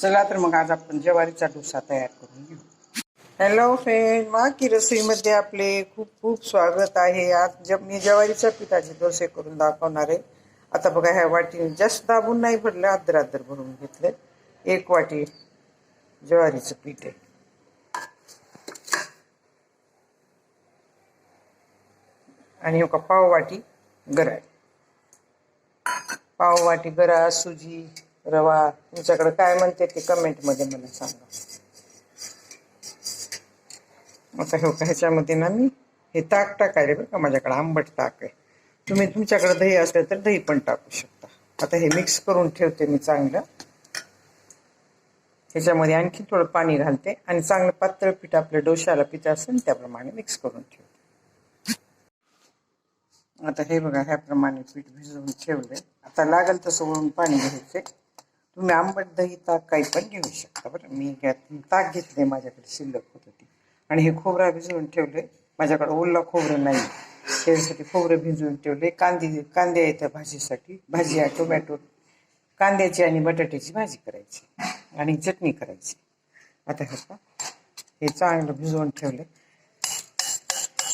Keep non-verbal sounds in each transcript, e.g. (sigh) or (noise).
चला तर मग आज आपण ज्वारीचा डोसा तयार करून घेऊ. हॅलो फ्रेंड माकी रसोईमध्ये आपले खूप खूप स्वागत आहे. आज जब मी ज्वारीच्या पिठाचे डोसे करून दाखवणार आहे. आता बघा ह्या वाटीने जास्त दाबून नाही भरलं आदर आदर भरून घेतलं. एक वाटी ज्वारीचं पीठ आहे. आणि पाव वाटी गरा आहे पाव वाटी गरा सुजी रवा तुमच्याकडे काय म्हणते ते कमेंटमध्ये मला सांगा. आता हो का ह्याच्यामध्ये ना मी हे ताक टाकायला बरं का माझ्याकडे आंबट ताक आहे. तुम्ही तुमच्याकडे दही असेल तर दही पण टाकू शकता. आता हे मिक्स करून ठेवते मी चांगलं. ह्याच्यामध्ये आणखी थोडं पाणी घालते आणि चांगलं पातळ पीठ आपल्या डोशाला पीठ असेल त्याप्रमाणे मिक्स करून ठेवते. आता हे बघा ह्याप्रमाणे पीठ भिजवून ठेवले आता लागेल तसं वळून पाणी घ्यायचे. तुम्ही आंबट दही ताक काही पण घेऊ शकता बरं. मी ताक घेतले माझ्याकडे शिल्लक होत होती. आणि हे खोबरा भिजवून ठेवले माझ्याकडे ओला खोबरं नाही त्यासाठी खोबरं भिजवून ठेवले कांदे कांदे आहेत त्या भाजीसाठी. भाजी आहे टोमॅटो कांद्याची आणि बटाट्याची भाजी करायची. आणि चटणी करायची. आता ह्याचा का हे चांगलं भिजवून ठेवले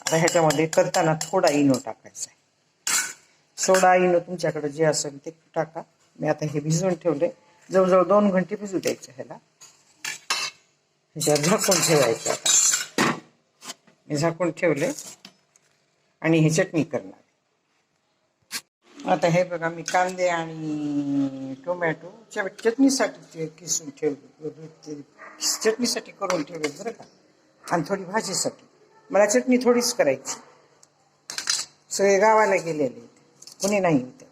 आता ह्याच्यामध्ये करताना थोडा इनो टाकायचा आहे. सोडा इनो तुमच्याकडे जे असेल ते टाका. मी आता हे भिजवून ठेवले जवळजवळ दोन घंटे भिजू द्यायचं ह्याला. ह्याच्यावर झाकून ठेवायचं आता. मी झाकून ठेवले आणि हे चटणी करणार आता हे बघा मी कांदे आणि टोमॅटो चटणीसाठी किसून ठेवले. चटणीसाठी करून ठेवले बरं का. आणि थोडी भाजीसाठी. मला चटणी थोडीच करायची. सगळे गावाला गेलेले इथे कुणी नाही इथे.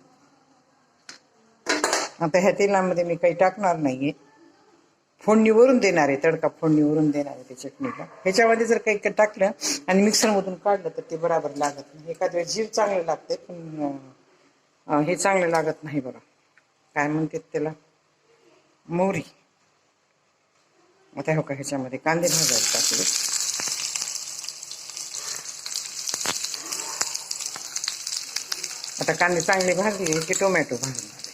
आता ह्या तेलामध्ये मी काही टाकणार नाहीये. फोडणीवरून देणार आहे तडका फोडणीवरून देणार आहे त्या चटणीला ह्याच्यामध्ये जर काही टाकलं आणि मिक्सरमधून काढलं तर ते बराबर लागत नाही. एखाद वेळेस जीव चांगलं लागते पण हे चांगलं लागत नाही बरं. काय म्हणतात त्याला? मोहरी. आता हो का ह्याच्यामध्ये कांदे भाजायला टाकले. आता कांदे चांगले भाजले की टोमॅटो भाजले आहे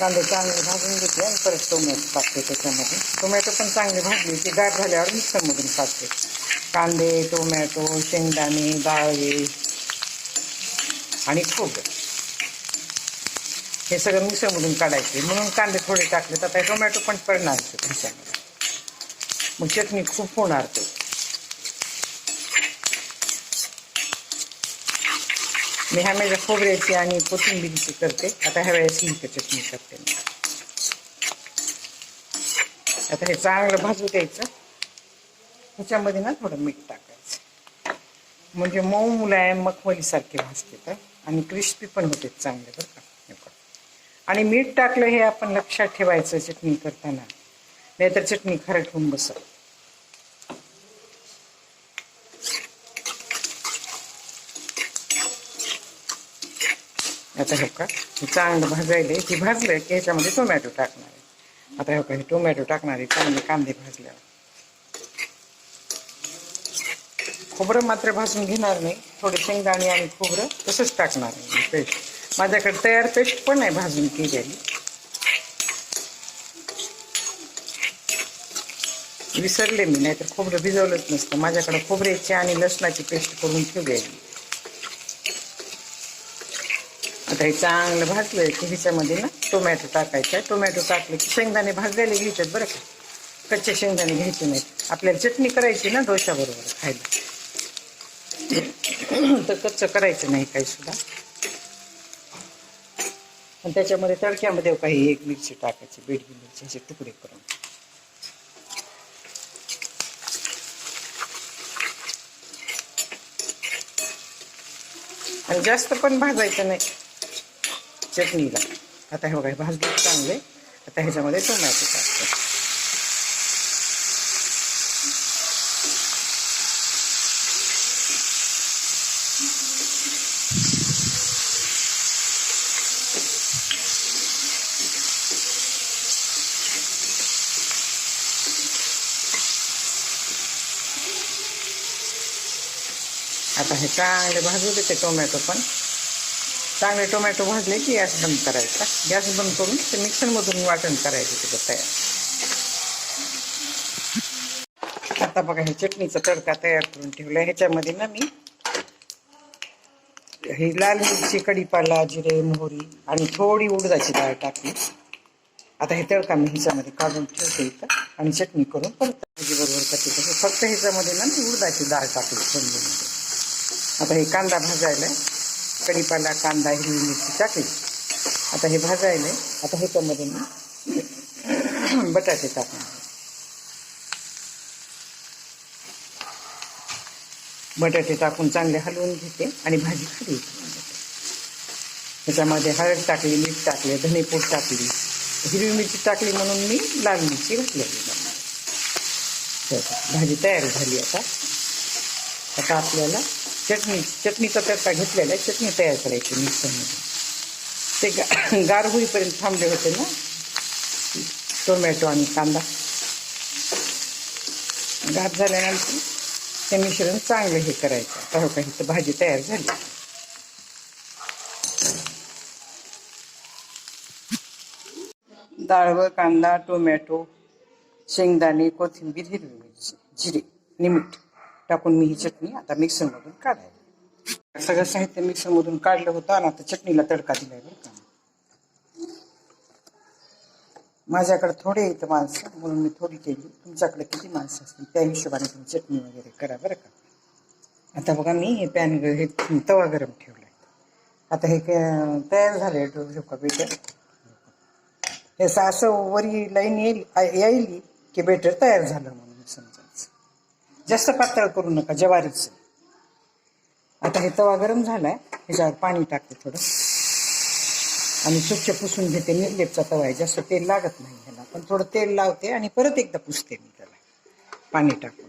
कांदे चांगले भाजून घेते आणि परत टोमॅटो टाकते त्याच्यामध्ये. टोमॅटो पण चांगले भाजले की गाठ झाल्यावर मिक्सरमधून टाकते कांदे टोमॅटो शेंगदाणे डाळे आणि खोबरं. हे सगळं मिक्सरमधून काढायचे. म्हणून कांदे थोडे टाकले तर आता टोमॅटो पण पडणार त्याच्यामध्ये मग चटणी खूप होणार ते. मी ह्या वेळेला खोबऱ्याची आणि कोथिंबीरची करते. आता ह्या वेळेस हिंक चटणी करते मी. आता हे चांगलं भाजू द्यायचं ह्याच्यामध्ये ना थोडं मीठ टाकायचं. म्हणजे मऊ मुलायम मखमलीसारखे भाजते तर. आणि क्रिस्पी पण होते चांगले बरं का. आणि मीठ टाकलं हे आपण लक्षात ठेवायचं चटणी करताना. नाहीतर चटणी खरं ठेवून बसत. आता हे का चांगलं भाजायला ती भाजलं की ह्याच्यामध्ये टोमॅटो टाकणार आहे. आता हे का हे टोमॅटो टाकणार आहे चांगले कांदे भाजल्यावर. खोबरं मात्र भाजून घेणार नाही थोडे शेंगदाणे आणि खोबरं तसंच टाकणार आहे पेस्ट. माझ्याकडे तयार पेस्ट पण आहे भाजून केलेली. विसरले मी नाहीतर खोबरं भिजवलंच नसतं. माझ्याकडे खोबऱ्याची आणि लसणाची पेस्ट करून ठेवलेली. आता चांगलं भाजलं की ह्याच्यामध्ये ना टोमॅटो टाकायचा. आहे टोमॅटो टाकले की शेंगदाणे भाजलेले घ्यायचे बरं का. कच्चे शेंगदाणे घ्यायचे नाहीत. आपल्याला चटणी करायची ना डोशाबरोबर खायला. तर कच्चं करायचं नाही काही सुद्धा. आणि त्याच्यामध्ये तडक्यामध्ये काही एक मिरची टाकायची बीट मिरची असे तुकडे करून. आणि जास्त पण भाजायचं नाही. चटणीला आता हे बघा हे चांगले. आता ह्याच्यामध्ये टोमॅटो टाकतो. आता हे चांगले भाजू देते टोमॅटो पण. चांगले टोमॅटो भाजले की गॅस बंद करायचा. गॅस बंद करून ते मिक्सरमधून वाटण करायचं तिथं तयार. आता बघा हे चटणीचा तडका तयार करून ठेवला ह्याच्यामध्ये ना मी हे लाल मिरची कढीपाला जिरे मोहरी आणि थोडी उडदाची डाळ टाकली. आता हे तडका मी ह्याच्यामध्ये काढून ठेवते इथं आणि चटणी करून परत भाजी बरोबर करते. फक्त ह्याच्यामध्ये ना मी उडदाची डाळ टाकली. फोडणीमध्ये. आता हे कांदा भाजायला कढीपाला कांदा हिरवी मिरची टाकली. आता हे भाजायला आता ह्याच्यामध्ये मी (clears throat) बटाटे टाकणार. बटाटे टाकून चांगले हलवून घेते आणि भाजी खाली त्याच्यामध्ये हळद टाकली मीठ टाकले धनेपूड टाकली. हिरवी मिरची टाकली म्हणून मी लाल मिरची घातलेली भाजी तयार झाली आता. आता आपल्याला चटणी चटणीचा तडका घेतलेला आहे चटणी तयार करायची मिक्सरमध्ये. ते गा (coughs) गार होईपर्यंत थांबले होते ना? टोमॅटो आणि कांदा. गार झाल्यानंतर ते मिश्रण चांगलं हे करायचं. आता हो का इथं भाजी तयार झाली. डाळवं कांदा टोमॅटो शेंगदाणे कोथिंबीर हिरवी मिरची जिरे आणि मीठ टाकून मी ही चटणी आता मिक्सरमधून काढायला. सगळं साहित्य मिक्सरमधून काढलं होतं आणि आता चटणीला तडका दिलाय बरं का. माझ्याकडे थोडे येतं माणसं म्हणून मी थोडी केली. तुमच्याकडे किती माणसं असतील त्या हिशोबाने तुम्ही चटणी वगैरे करा बरं का. आता बघा मी हे पॅन हे तवा गरम ठेवलाय. आता हे काय तयार झाले का बेटर? हे असं वरी लाईन येईल येईल की बेटर तयार झालं म्हणून समजा जास्त पातळ करू नका ज्वारीचं. आता हे तवा गरम झालाय ह्याच्यावर पाणी टाकते थोडं. आणि स्वच्छ पुसून घेते निर्लेपचा तवा आहे जास्त तेल लागत नाही ह्याला. पण थोडं तेल लावते आणि परत एकदा पुसते मी त्याला. पाणी टाकून.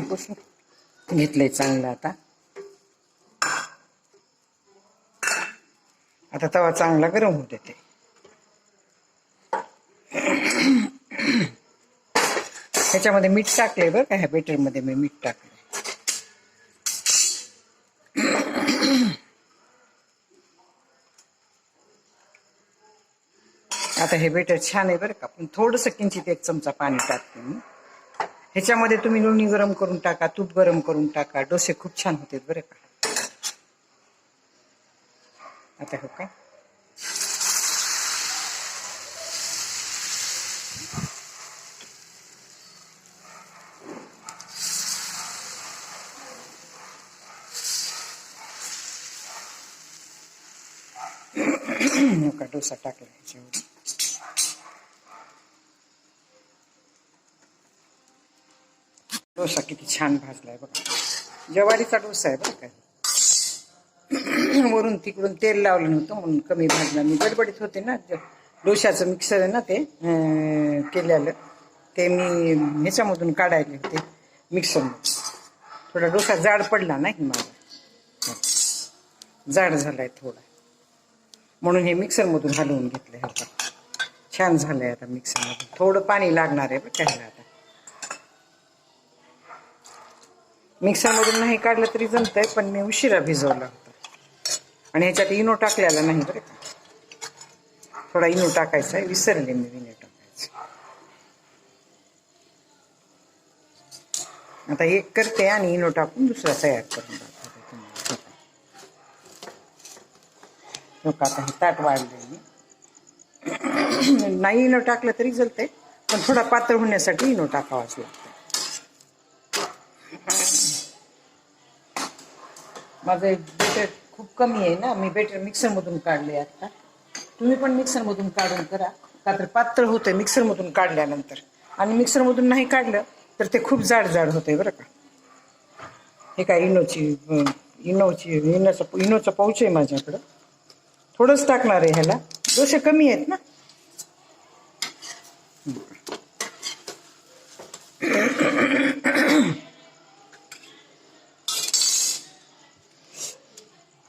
(coughs) पुसून. घेतलंय चांगलं आता. आता तवा चांगला गरम होऊ देते. ह्याच्यामध्ये मीठ टाकले बरं का ह्या बेटरमध्ये मी मीठ टाकले आता हे बेटर छान आहे बरं का पण थोडंसं किंचित एक चमचा पाणी टाकते मी. ह्याच्यामध्ये तुम्ही लोणी गरम करून टाका तूप गरम करून टाका डोसे खूप छान होते बरं का. आता हो का हो का डोसा टाकला ह्याच्यावर डोसा किती छान भाजलाय बघा ज्वारीचा डोसा आहे बरं काय (clears throat) वरून तिकडून तेल लावलं नव्हतं म्हणून कमी भाजला. मी गडबडीत होते ना डोशाचं मिक्सर आहे ना ते केलेलं. ते मी ह्याच्यामधून काढायले होते मिक्सर थोडा डोसा जाड पडला नाही माझा? जाड झालाय थोडा. म्हणून हे मिक्सरमधून हलवून घेतलंय आता छान झालंय आता मिक्सरमधून थोडं पाणी लागणार आहे बरं का आता. मिक्सरमधून नाही काढलं तरी जमतंय पण मी उशिरा भिजवला होता. आणि ह्याच्यात इनो टाकलेला नाही बरं का. थोडा इनो टाकायचा आहे विसरले मी इनो टाकायचं. आता एक करते आणि इनो टाकून दुसरा तयार करून दाखवते आता हे ताट वाढले मी नाही इनो टाकलं तरी जलते पण थोडा पातळ होण्यासाठी इनो टाकावाच लागतो माझं बेटर खूप कमी आहे ना. मी बेटर मिक्सरमधून काढले आता. तुम्ही पण मिक्सरमधून काढून करा. का तर पातळ होतंय मिक्सरमधून काढल्यानंतर. आणि मिक्सरमधून नाही काढलं तर ते खूप जाड जाड होतंय बरं का. हे काय इनोची इनोची इनोचा इनोचा पाऊच आहे माझ्याकडं. थोडंच टाकणार आहे ह्याला. डोसे कमी आहेत ना.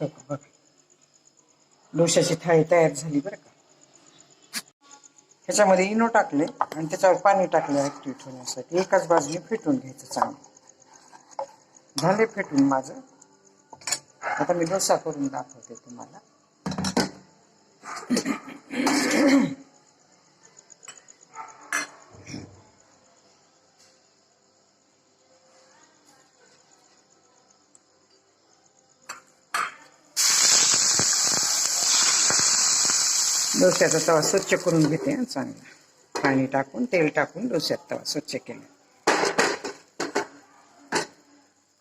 बघा बघ डोशाची थाळी तयार झाली बरं का. ह्याच्यामध्ये इनो टाकले आणि त्याच्यावर पाणी टाकले ऍक्टिव्ह होण्यासाठी एकाच बाजूने फेटून घ्यायचं चांगलं. झाले फेटून माझं. आता मी डोसा करून दाखवते तुम्हाला. डोस्याचा तवा स्वच्छ करून घेते चांगला पाणी टाकून तेल टाकून डोश्यात तवा स्वच्छ केला.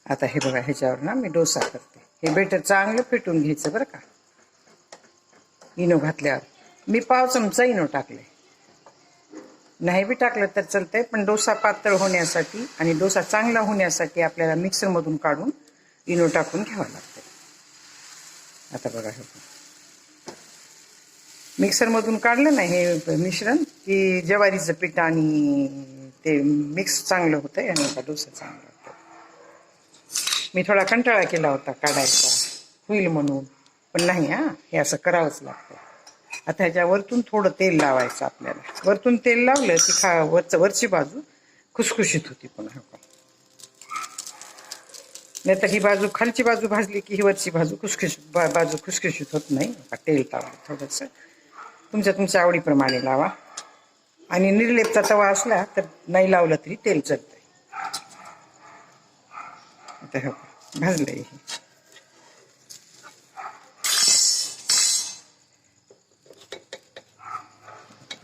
आता हे बघा ह्याच्यावर ना मी डोसा करते. हे बेटर चांगलं फेटून घ्यायचं बरं का. इनो घातल्यावर. मी पाव चमचा इनो टाकले. नाही बी टाकलं तर चालतंय पण डोसा पातळ होण्यासाठी आणि डोसा चांगला होण्यासाठी आपल्याला मिक्सरमधून काढून इनो टाकून घ्यावा लागतं आता बघा हे. मिक्सरमधून काढलं ना हे मिश्रण की ज्वारीचं पीठ आणि ते मिक्स चांगलं होतं आणि का डोसा चांगला होतो मी थोडा कंटाळा केला होता काढायचा. होईल म्हणून. पण नाही हा हे असं करावंच लागतं आता ह्याच्या वरतून थोडं तेल लावायचं आपल्याला. वरतून तेल लावलं की खा वरच वरची बाजू खुसखुशीत होती पण हो नाही तर ही बाजू खालची बाजू भाजली की ही वरची बाजू खुसखुशीत बा बाजू खुसखुशीत होत नाही. तेल लावलं थोडंसं. तुमच्या तुमच्या आवडीप्रमाणे लावा. आणि निर्लेपचा तवा असला तर नाही लावलं तरी तेल चलतंय आता भाजलं भाजलंय हे.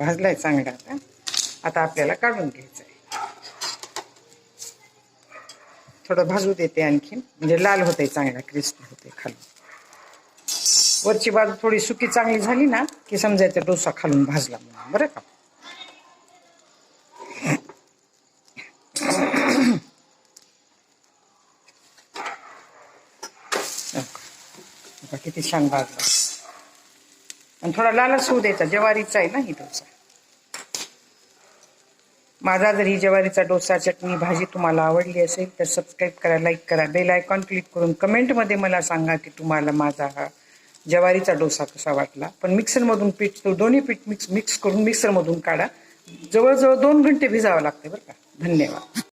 भाजलाय चांगला आता. आता आपल्याला काढून घ्यायचं आहे थोडं भाजू देते आणखीन. म्हणजे लाल होते चांगला क्रिस्पी होते खाली वरची बाजू थोडी सुकी चांगली झाली ना की समजायचं डोसा खालून भाजला म्हणून बरं का? किती छान भाजला. आणि थोडा लालच होऊ द्यायचा ज्वारीचा आहे ना ही डोसा. माझा जर ही ज्वारीचा डोसा चटणी भाजी तुम्हाला आवडली असेल तर सबस्क्राईब करा लाईक करा बेल आयकॉन क्लिक करून कमेंटमध्ये मला सांगा की तुम्हाला माझा हा ज्वारीचा डोसा कसा वाटला? पण मिक्सरमधून पीठ तो दोन्ही पीठ मिक्स मिक्स करून मिक्सरमधून काढा. जवळजवळ दोन घंटे भिजावं लागते बरं का. धन्यवाद.